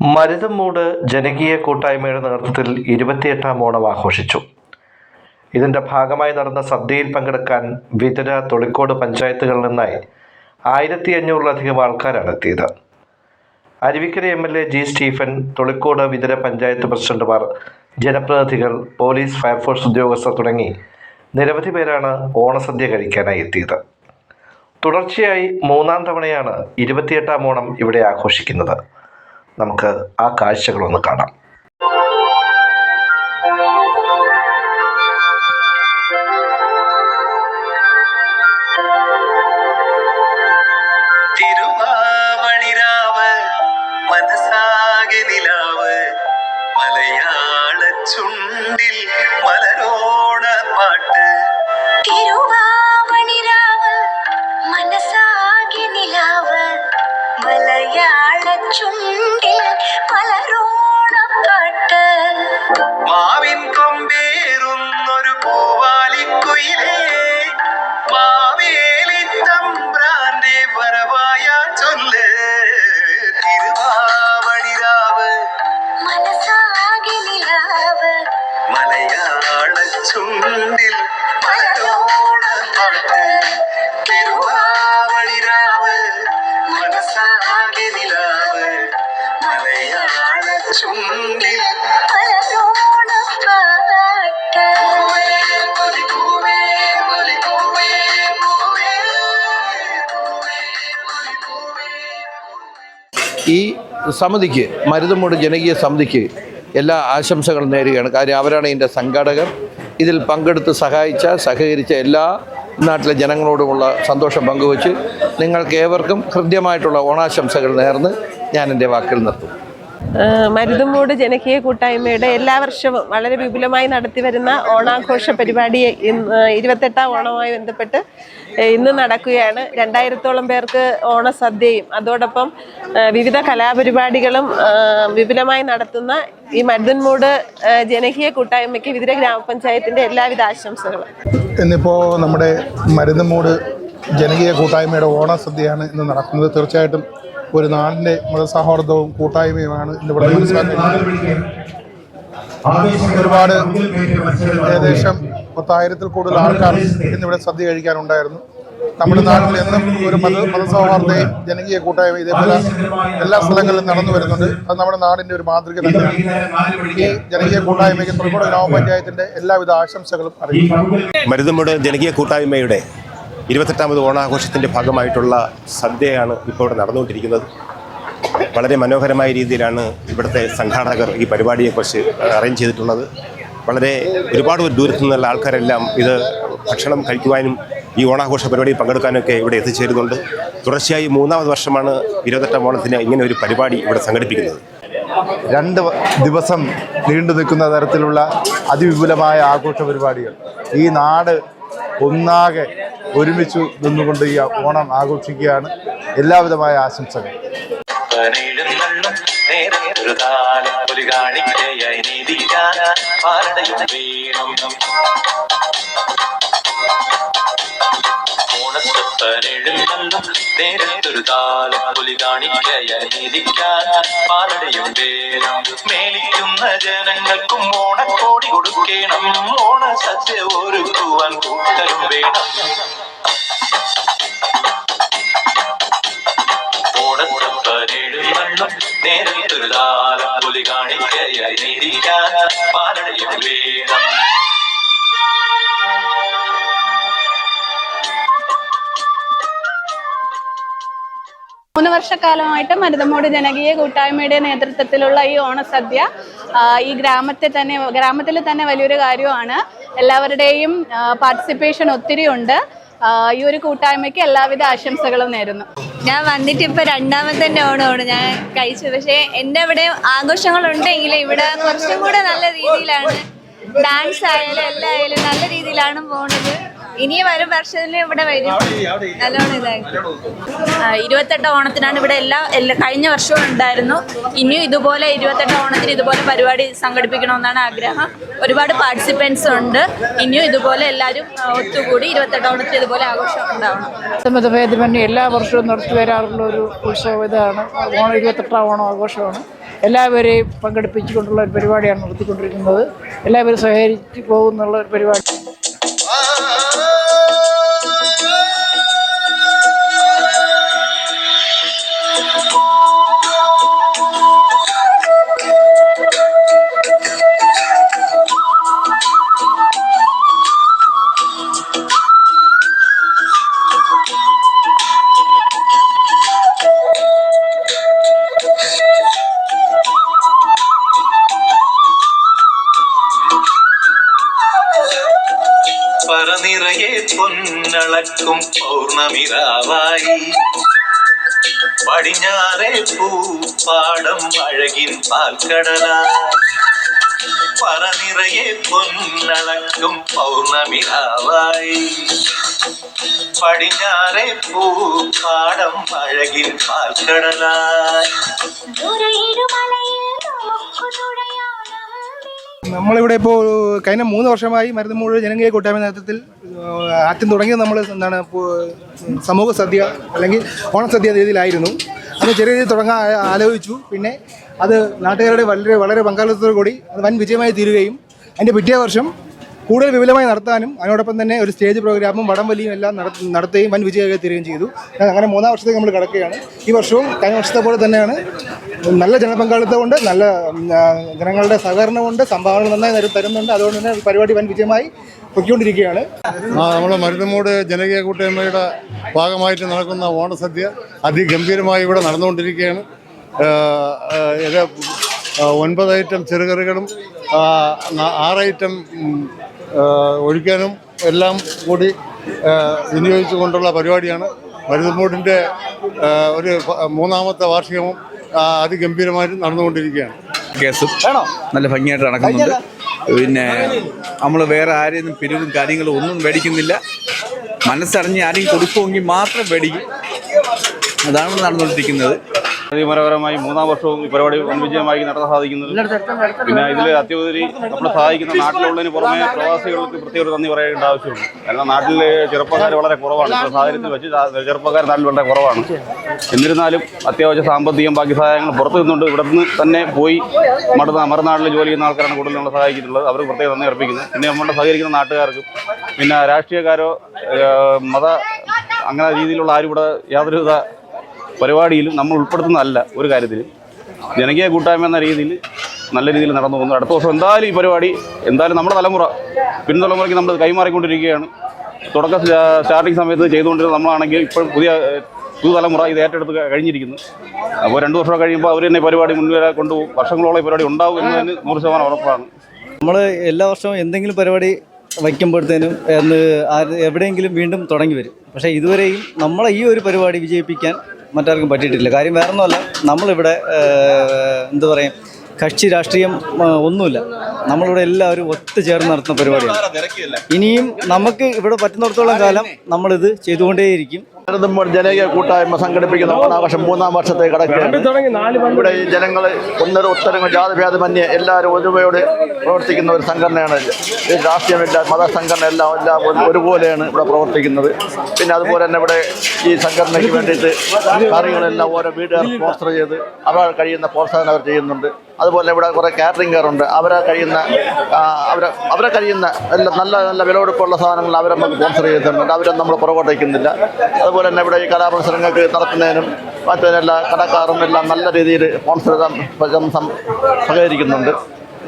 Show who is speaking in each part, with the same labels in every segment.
Speaker 1: മരുതമൂട് ജനകീയ കൂട്ടായ്മയുടെ നേതൃത്വത്തിൽ ഇരുപത്തിയെട്ടാം ഓണം ആഘോഷിച്ചു. ഇതിന്റെ ഭാഗമായി നടന്ന സദ്യയിൽ പങ്കെടുക്കാൻ വിതര തൊളിക്കോട് പഞ്ചായത്തുകളിൽ നിന്നായി ആയിരത്തി അഞ്ഞൂറിലധികം ആൾക്കാരാണ് എത്തിയത്. Aruvikkara M L A G Stephen Tholicode Vithura panchayat പ്രസിഡന്റുമാർ ജനപ്രതിനിധികൾ പോലീസ് ഫയർഫോഴ്സ് ഉദ്യോഗസ്ഥർ തുടങ്ങി നിരവധി പേരാണ് ഓണസദ്യ കഴിക്കാനായി എത്തിയത്. തുടർച്ചയായി മൂന്നാം തവണയാണ് ഇരുപത്തിയെട്ടാം ഓണം ഇവിടെ ആഘോഷിക്കുന്നത്. നമുക്ക് ആ കാഴ്ചകളൊന്ന് കാണാം.
Speaker 2: സമിതിക്ക് മരുതമൂട് ജനകീയ സമിതിക്ക് എല്ലാ ആശംസകളും നേരുകയാണ്. കാര്യം അവരാണ് ഇതിന്റെ സംഘാടകർ. ഇതിൽ പങ്കെടുത്ത് സഹായിച്ച സഹകരിച്ച എല്ലാ നാട്ടിലെ ജനങ്ങളോടുമുള്ള സന്തോഷം പങ്കുവച്ച് നിങ്ങൾക്ക് ഏവർക്കും ഹൃദ്യമായിട്ടുള്ള ഓണാശംസകൾ നേർന്ന് ഞാൻ എന്റെ വാക്കിൽ നിർത്തും.
Speaker 3: മരുതുമൂട് ജനകീയ കൂട്ടായ്മയുടെ എല്ലാ വർഷവും വളരെ വിപുലമായി നടത്തി വരുന്ന ഓണാഘോഷ പരിപാടി ഇരുപത്തെട്ടാം ഓണവുമായി ബന്ധപ്പെട്ട് ഇന്ന് നടക്കുകയാണ്. രണ്ടായിരത്തോളം പേർക്ക് ഓണസദ്യയും അതോടൊപ്പം വിവിധ കലാപരിപാടികളും വിപുലമായി നടത്തുന്ന ഈ മരുതൻമൂട് ജനകീയ കൂട്ടായ്മയ്ക്ക് വിവിധ ഗ്രാമപഞ്ചായത്തിന്റെ എല്ലാവിധ ആശംസകളും.
Speaker 4: ഇന്നിപ്പോൾ നമ്മുടെ മരുതൻമൂട് ജനകീയ കൂട്ടായ്മയുടെ ഓണസദ്യയാണ് ഇന്ന് നടക്കുന്നത്. തീർച്ചയായിട്ടും ഒരു നാടിന്റെ മതസൗഹാർദ്ദവും കൂട്ടായ്മയുമാണ് ഇന്നിവിടെ മനസ്സിലാക്കുന്നത് ഒരുപാട് ഏകദേശം പത്തായിരത്തിൽ കൂടുതൽ ആൾക്കാർ ഇന്നിവിടെ സദ്യ കഴിക്കാനുണ്ടായിരുന്നു. നമ്മുടെ നാട്ടിൽ എന്നും ഒരു മത മതസൗഹാർദ്ദയും ജനകീയ കൂട്ടായ്മ ഇതേപോലെ എല്ലാ സ്ഥലങ്ങളിലും നടന്നു വരുന്നുണ്ട്. അത് നമ്മുടെ നാടിന്റെ ഒരു മാതൃക തന്നെയാണ്. ഈ ജനകീയ കൂട്ടായ്മയ്ക്ക് തൊഴിൽക്കോട് ഗ്രാമപഞ്ചായത്തിന്റെ എല്ലാവിധ ആശംസകളും അറിയിക്കും
Speaker 5: മരുതമ്മൂട് ജനകീയ കൂട്ടായ്മയുടെ ഇരുപത്തെട്ടാമത് ഓണാഘോഷത്തിന്റെ ഭാഗമായിട്ടുള്ള സദ്യയാണ് ഇപ്പോൾ ഇവിടെ നടന്നുകൊണ്ടിരിക്കുന്നത്. വളരെ മനോഹരമായ രീതിയിലാണ് ഇവിടുത്തെ സംഘാടകർ ഈ പരിപാടിയെക്കുറിച്ച് അറേഞ്ച് ചെയ്തിട്ടുള്ളത്. വളരെ ഒരുപാട് ദൂരത്തു നിന്നുള്ള ആൾക്കാരെല്ലാം ഇത് ഭക്ഷണം കഴിക്കുവാനും ഈ ഓണാഘോഷ പരിപാടിയിൽ പങ്കെടുക്കാനൊക്കെ ഇവിടെ എത്തിച്ചേരുന്നുണ്ട്. തുടർച്ചയായി മൂന്നാമത് വർഷമാണ് ഇരുപത്തെട്ടാം ഓണത്തിന് ഇങ്ങനെ ഒരു പരിപാടി ഇവിടെ സംഘടിപ്പിക്കുന്നത്.
Speaker 6: രണ്ട് ദിവസം നീണ്ടു നിൽക്കുന്ന തരത്തിലുള്ള അതിവിപുലമായ ആഘോഷ പരിപാടികൾ. ഈ നാട് ഒന്നാകെ ഒരുമിച്ച് നിന്നുകൊണ്ട് ഈ ഓണം ആഘോഷിക്കുകയാണ്. എല്ലാവിധമായ ആശംസകൾ.
Speaker 7: ഒരു നീതിക്കാൻ പാലടയും വേണം മേലിക്കുന്ന ജനങ്ങൾക്കും ഓണക്കോടി കൊടുക്കണം ഓണ സദ്യ ഒരുക്കുവാൻ കൂട്ടരും വേണം. നേരത്തൊരു കാണിക്കയായി വേണം.
Speaker 8: മൂന്ന് വർഷക്കാലമായിട്ട് മരുതമോട് ജനകീയ കൂട്ടായ്മയുടെ നേതൃത്വത്തിലുള്ള ഈ ഓണസദ്യ ഈ ഗ്രാമത്തെ തന്നെ ഗ്രാമത്തിൽ തന്നെ വലിയൊരു കാര്യമാണ്. എല്ലാവരുടെയും പാർട്ടിസിപ്പേഷൻ ഒത്തിരി ഉണ്ട് ഈ ഒരു കൂട്ടായ്മയ്ക്ക് എല്ലാവിധ ആശംസകളും നേരുന്നു.
Speaker 9: ഞാൻ വന്നിട്ട് ഇപ്പൊ രണ്ടാമത്തെ ഓണമാണ്. ഞാൻ കഴിച്ചത് പക്ഷേ എന്റെ ആഘോഷങ്ങൾ ഉണ്ടെങ്കിൽ ഇവിടെ കുറച്ചും കൂടെ നല്ല രീതിയിലാണ് ഡാൻസ് ആയാലും എല്ലാം ആയാലും നല്ല രീതിയിലാണ് പോകുന്നത്
Speaker 10: ഇനി വരും വർഷത്തിൽ ഇവിടെ വരും. നല്ലോണം ഇതായി. ഇരുപത്തെട്ട് ഓണത്തിനാണ് ഇവിടെ എല്ലാ എല്ലാ കഴിഞ്ഞ വർഷവും ഉണ്ടായിരുന്നു. ഇനിയും ഇതുപോലെ ഇരുപത്തെട്ട് ഓണത്തിന് ഇതുപോലെ പരിപാടി സംഘടിപ്പിക്കണമെന്നാണ് ആഗ്രഹം. ഒരുപാട് പാർട്ടിസിപ്പൻസ് ഉണ്ട്. ഇനിയും ഇതുപോലെ എല്ലാവരും ഒത്തുകൂടി ഇരുപത്തെട്ട് ഓണത്തിന് ഇതുപോലെ ആഘോഷം ഉണ്ടാവണം.
Speaker 3: മതഭേദമന്യേ എല്ലാ വർഷവും നടത്തി വരാറുള്ള ഒരു ഉത്സവം ഇതാണ്. ഓണം ഇരുപത്തെട്ടാം ഓണം ആഘോഷമാണ്. എല്ലാവരെയും പങ്കെടുപ്പിച്ചുകൊണ്ടുള്ള ഒരു പരിപാടിയാണ് നടത്തിക്കൊണ്ടിരിക്കുന്നത്. എല്ലാവരും സഹകരിച്ച് പോകുന്നുള്ള ഒരു പരിപാടി
Speaker 7: പൊന്നളക്കും പൗർണമിറാവായി പടിഞ്ഞാറെ പൂപ്പാടം അഴകിൻ പാൽക്കടലായി. പറനിറയെ പൊന്നളക്കും പൗർണമിറാവായി പടിഞ്ഞാറെ പൂപ്പാടം അഴകിൻ പാൽക്കടലായി.
Speaker 11: നമ്മളിവിടെ ഇപ്പോൾ കഴിഞ്ഞ മൂന്ന് വർഷമായി മരുന്നുമൂട് ജനകീയ കൂട്ടായ്മ നേതൃത്വത്തിൽ ആദ്യം തുടങ്ങിയത് നമ്മൾ എന്താണ് സമൂഹ സദ്യ അല്ലെങ്കിൽ ഓണസദ്യ രീതിയിലായിരുന്നു. അത് ചെറിയ രീതിയിൽ തുടങ്ങാൻ ആലോചിച്ചു. പിന്നെ അത് നാട്ടുകാരുടെ വളരെ വളരെ പങ്കാളിത്തത്തോടു കൂടി അത് വൻ വിജയമായി തീരുകയും അതിന്റെ പിറ്റേ വർഷം കൂടുതൽ വിപുലമായി നടത്താനും അതിനോടൊപ്പം തന്നെ ഒരു സ്റ്റേജ് പ്രോഗ്രാമും വടംവലിയും എല്ലാം നട- നടത്തുകയും വൻ വിജയമായി തീരുകയും ചെയ്തു. അങ്ങനെ മൂന്നാം വർഷത്തേക്ക് നമ്മൾ കിടക്കുകയാണ്. ഈ വർഷവും കഴിഞ്ഞ വർഷത്തെ പോലെ തന്നെയാണ്. നല്ല ജനപങ്കാളിത്തമുണ്ട് നല്ല ജനങ്ങളുടെ സഹകരണമുണ്ട് സംഭാവന നന്നായി തരു- തരുന്നുണ്ട്. അതുകൊണ്ട് തന്നെ പരിപാടി വൻ വിജയമായി പൊയ്ക്കൊണ്ടിരിക്കുകയാണ്.
Speaker 12: നമ്മുടെ മരുന്നമൂട് ജനകീയ കൂട്ടായ്മയുടെ ഭാഗമായിട്ട് നടക്കുന്ന ഓണസദ്യ അതിഗംഭീരമായി ഇവിടെ നടന്നുകൊണ്ടിരിക്കുകയാണ്. ഒൻപത് ഐറ്റം ചെറുകറികളും ആറ് ഐറ്റം ഒഴിക്കാനും എല്ലാം കൂടി വിനിയോഗിച്ചു വിനിയോഗിച്ചുകൊണ്ടുള്ള പരിപാടിയാണ്. ബോർഡിന്റെ ഒരു മൂന്നാമത്തെ വാർഷികവും അതിഗംഭീരമായി അതിഗംഭീരമായിട്ട് നടന്നുകൊണ്ടിരിക്കുകയാണ്.
Speaker 13: കേസും നല്ല ഭംഗിയായിട്ട് നടക്കുന്നുണ്ട്. പിന്നെ നമ്മൾ വേറെ ആരെയും പിരിവും കാര്യങ്ങളും ഒന്നും മേടിക്കുന്നില്ല. മനസ്സറിഞ്ഞ് ആരെയും കൊടുക്കുമെങ്കിൽ മാത്രം മേടിക്കും. അതാണ് നടന്നുകൊണ്ടിരിക്കുന്നത്.
Speaker 14: അതിമനോഹരമായി മൂന്നാം വർഷവും ഈ പരിപാടി വൻവിജയമായി നടത്താൻ സാധിക്കുന്നത്. പിന്നെ ഇതിൽ അത്യുപരി നമ്മളെ സഹായിക്കുന്ന നാട്ടിലുള്ളതിന് പുറമെ പ്രവാസികൾക്ക് പ്രത്യേക നന്ദി പറയേണ്ട ആവശ്യമുണ്ട്. കാരണം നാട്ടിലെ ചെറുപ്പക്കാർ വളരെ കുറവാണ്. സാഹചര്യത്തിൽ വെച്ച് ചെറുപ്പക്കാർ നാട്ടിൽ വളരെ കുറവാണ്. എന്നിരുന്നാലും അത്യാവശ്യ സാമ്പത്തികം ബാക്കി സഹായങ്ങൾ പുറത്തു നിന്നുകൊണ്ട് ഇവിടെ നിന്ന് തന്നെ പോയി മട മറുനാട്ടിൽ ജോലി ചെയ്യുന്ന ആൾക്കാരാണ് കൂടുതൽ നമ്മളെ സഹായിച്ചിട്ടുള്ളത്. അവർക്ക് പ്രത്യേക നന്ദി അർപ്പിക്കുന്നു. പിന്നെ നമ്മളെ സഹകരിക്കുന്ന നാട്ടുകാർക്കും പിന്നെ രാഷ്ട്രീയക്കാരോ മത അങ്ങനെ രീതിയിലുള്ള ആരും ഇവിടെ യാതൊരുവിധ പരിപാടിയിലും നമ്മൾ ഉൾപ്പെടുത്തുന്നതല്ല ഒരു കാര്യത്തിലും. ജനകീയ കൂട്ടായ്മ എന്ന രീതിയിൽ നല്ല രീതിയിൽ നടന്നു പോകുന്നു. അടുത്ത ദിവസം എന്തായാലും ഈ പരിപാടി എന്തായാലും നമ്മുടെ തലമുറ പിൻതലമുറയ്ക്ക് നമ്മൾ കൈമാറിക്കൊണ്ടിരിക്കുകയാണ്. തുടക്ക സ്റ്റാർട്ടിങ് സമയത്ത് ചെയ്തുകൊണ്ടിരുന്ന നമ്മളാണെങ്കിൽ ഇപ്പോൾ പുതിയ പുതുതലമുറ ഇത് ഏറ്റെടുത്ത് കഴിഞ്ഞിരിക്കുന്നു. അപ്പോൾ രണ്ട് വർഷം കഴിയുമ്പോൾ അവർ തന്നെ പരിപാടി മുൻവരെ കൊണ്ടുപോകും. വർഷങ്ങളോളം ഈ പരിപാടി ഉണ്ടാവും എന്നതിന് നൂറ് ശതമാനം ഉറപ്പാണ്.
Speaker 15: നമ്മൾ എല്ലാ വർഷവും എന്തെങ്കിലും പരിപാടി വയ്ക്കുമ്പോഴത്തേനും എവിടെയെങ്കിലും വീണ്ടും തുടങ്ങി വരും. പക്ഷേ ഇതുവരെയും നമ്മളെ ഈ ഒരു പരിപാടി വിജയിപ്പിക്കാൻ മറ്റാർക്കും പറ്റിയിട്ടില്ല. കാര്യം വേറൊന്നുമല്ല നമ്മളിവിടെ ഏഹ്, എന്താ പറയുക കക്ഷി രാഷ്ട്രീയം ഒന്നുമില്ല. നമ്മളിവിടെ എല്ലാവരും ഒത്തുചേർന്ന് നടത്തുന്ന പരിപാടിയാണ്. ഇനിയും നമുക്ക് ഇവിടെ പറ്റുന്നിടത്തോളം കാലം നമ്മളിത് ചെയ്തുകൊണ്ടേയിരിക്കും.
Speaker 16: ജനകീയ കൂട്ടായ്മ സംഘടിപ്പിക്കുന്ന ഓണാഘോഷം മൂന്നാം വർഷത്തെ കടക്കുകയാണ് ഇവിടെ ഈ ജനങ്ങൾ ഒന്നര ഒത്തരങ്ങൾ ജാതിഭേദമന്യേ എല്ലാവരും ഒരുമയോട് പ്രവർത്തിക്കുന്ന ഒരു സംഘടനയാണ്. ഈ രാഷ്ട്രീയമില്ല മതസംഘടന എല്ലാം എല്ലാം ഒരുപോലെയാണ് ഇവിടെ പ്രവർത്തിക്കുന്നത്. പിന്നെ അതുപോലെ തന്നെ ഇവിടെ ഈ സംഘടനയ്ക്ക് വേണ്ടിയിട്ട് കാര്യങ്ങളെല്ലാം ഓരോ വീടുകാർ സ്പോൺസർ ചെയ്ത് അവർ കഴിയുന്ന പ്രോത്സാഹനം അവർ ചെയ്യുന്നുണ്ട്. അതുപോലെ ഇവിടെ കുറേ കാറ്ററിംഗുകാരുണ്ട് അവരെ കഴിയുന്ന അവരെ അവരെ കഴിയുന്ന എല്ലാ നല്ല നല്ല വിലവെടുപ്പുള്ള സാധനങ്ങൾ അവരെ നമുക്ക് സ്പോൺസർ ചെയ്തിട്ടുണ്ട്. അവരെ നമ്മൾ പുറകോട്ടേക്കുന്നില്ല. അതുപോലെ തന്നെ ഇവിടെ ഈ കലാമത്സരങ്ങൾക്ക് നടത്തുന്നതിനും മറ്റെല്ലാ കടക്കാറും എല്ലാം നല്ല രീതിയിൽ സ്പോൺസർ സഹകരിക്കുന്നുണ്ട്.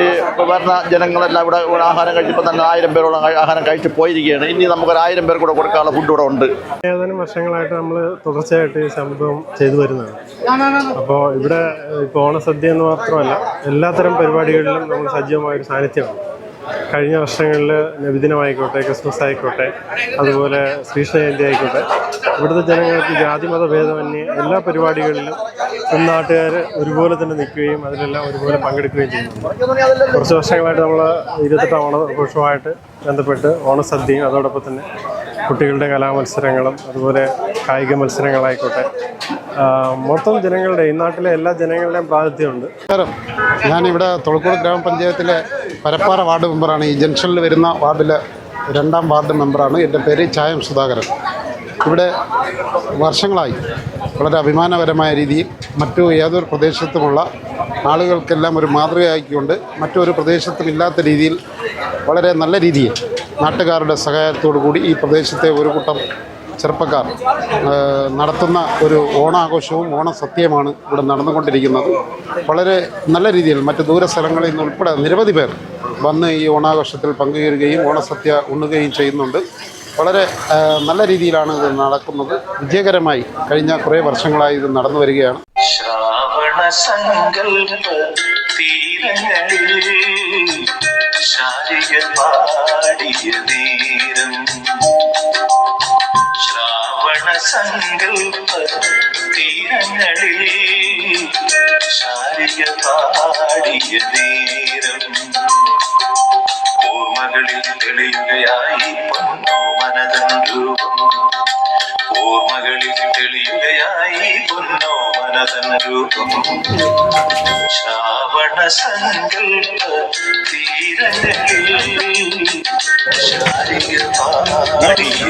Speaker 16: ഈ വരുന്ന ജനങ്ങളെല്ലാം ഇവിടെ ആഹാരം കഴിച്ചപ്പോൾ തന്നെ ആയിരം പേരോളം ആഹാരം കഴിച്ച് പോയിരിക്കുകയാണ്. ഇനി നമുക്കൊരു ആയിരം പേർ കൂടെ കൊടുക്കാനുള്ള ഫുഡ് ഇവിടെ ഉണ്ട്.
Speaker 11: ഏതാനും വർഷങ്ങളായിട്ട് നമ്മൾ തുടർച്ചയായിട്ട് ഈ സംഭവം ചെയ്തു വരുന്നതാണ്. അപ്പോൾ ഇവിടെ ഇപ്പോൾ ഓണസദ്യ എന്ന് മാത്രമല്ല എല്ലാത്തരം പരിപാടികളിലും നമ്മൾ സജീവമായൊരു സാന്നിധ്യമാണ് കഴിഞ്ഞ വർഷങ്ങളിൽ നബിദിനമായിക്കോട്ടെ ക്രിസ്മസ് ആയിക്കോട്ടെ അതുപോലെ ശ്രീകൃഷ്ണ ജയന്തി ആയിക്കോട്ടെ ഇവിടുത്തെ ജനങ്ങൾക്ക് ജാതിമത ഭേദമന്യേ എല്ലാ പരിപാടികളിലും നാട്ടുകാർ ഒരുപോലെ തന്നെ നിൽക്കുകയും അതിലെല്ലാം ഒരുപോലെ പങ്കെടുക്കുകയും ചെയ്യുന്നുണ്ട്. കുറച്ച് വർഷങ്ങളായിട്ട് നമ്മൾ ഇരുപത്തെട്ടാം ഓണാഘോഷവുമായിട്ട് ബന്ധപ്പെട്ട് ഓണസദ്യയും അതോടൊപ്പം തന്നെ
Speaker 12: കുട്ടികളുടെ കലാമത്സരങ്ങളും അതുപോലെ കായിക മത്സരങ്ങളായിക്കോട്ടെ. മൊത്തം ജനങ്ങളുടെ ഈ നാട്ടിലെ എല്ലാ ജനങ്ങളുടെയും പ്രാതിഥ്യമുണ്ട്
Speaker 17: ഞാനിവിടെ തൊളക്കോട് ഗ്രാമപഞ്ചായത്തിലെ പരപ്പാറ വാർഡ് മെമ്പറാണ്. ഈ ജംഗ്ഷനിൽ വരുന്ന വാർഡിലെ രണ്ടാം വാർഡ് മെമ്പറാണ്. എന്റെ പേര് ചായം സുധാകരൻ. ഇവിടെ വർഷങ്ങളായി വളരെ അഭിമാനപരമായ രീതിയിൽ മറ്റു ഏതൊരു പ്രദേശത്തുമുള്ള ആളുകൾക്കെല്ലാം ഒരു മാതൃകയാക്കിക്കൊണ്ട് മറ്റൊരു പ്രദേശത്തും ഇല്ലാത്ത രീതിയിൽ വളരെ നല്ല രീതിയിൽ നാട്ടുകാരുടെ സഹായത്തോടു കൂടി ഈ പ്രദേശത്തെ ഒരു കൂട്ടം ചെറുപ്പക്കാർ നടത്തുന്ന ഒരു ഓണാഘോഷവും ഓണസത്യമാണ് ഇവിടെ നടന്നുകൊണ്ടിരിക്കുന്നത്. വളരെ നല്ല രീതിയിൽ മറ്റ് ദൂര സ്ഥലങ്ങളിൽ നിരവധി പേർ വന്ന് ഈ ഓണാഘോഷത്തിൽ പങ്കുചേരുകയും ഓണസദ്യ ഉണ്ണുകയും ചെയ്യുന്നുണ്ട്. വളരെ നല്ല രീതിയിലാണ് ഇത് നടക്കുന്നത്. വിജയകരമായി കഴിഞ്ഞ കുറേ വർഷങ്ങളായി ഇത് നടന്നു വരികയാണ്.
Speaker 7: ശ്രാവണ തീരങ്ങളിൽ ശാരിക പാടിയ നേരം ശ്രാവണ സങ്കൽപ്പ തീരങ്ങളിൽ ശാരിക പാടിയ നേരം ഓർമ്മകളിൽ തെളിയുകയായി പൊന്നോ മനതൻ രൂപം. ഓർമ്മകളിൽ തെളിയുകയായി രൂപം ശ്രാവണ സങ്കൽപ്പ തീരങ്ങളിൽ ശാരിക പാടിയ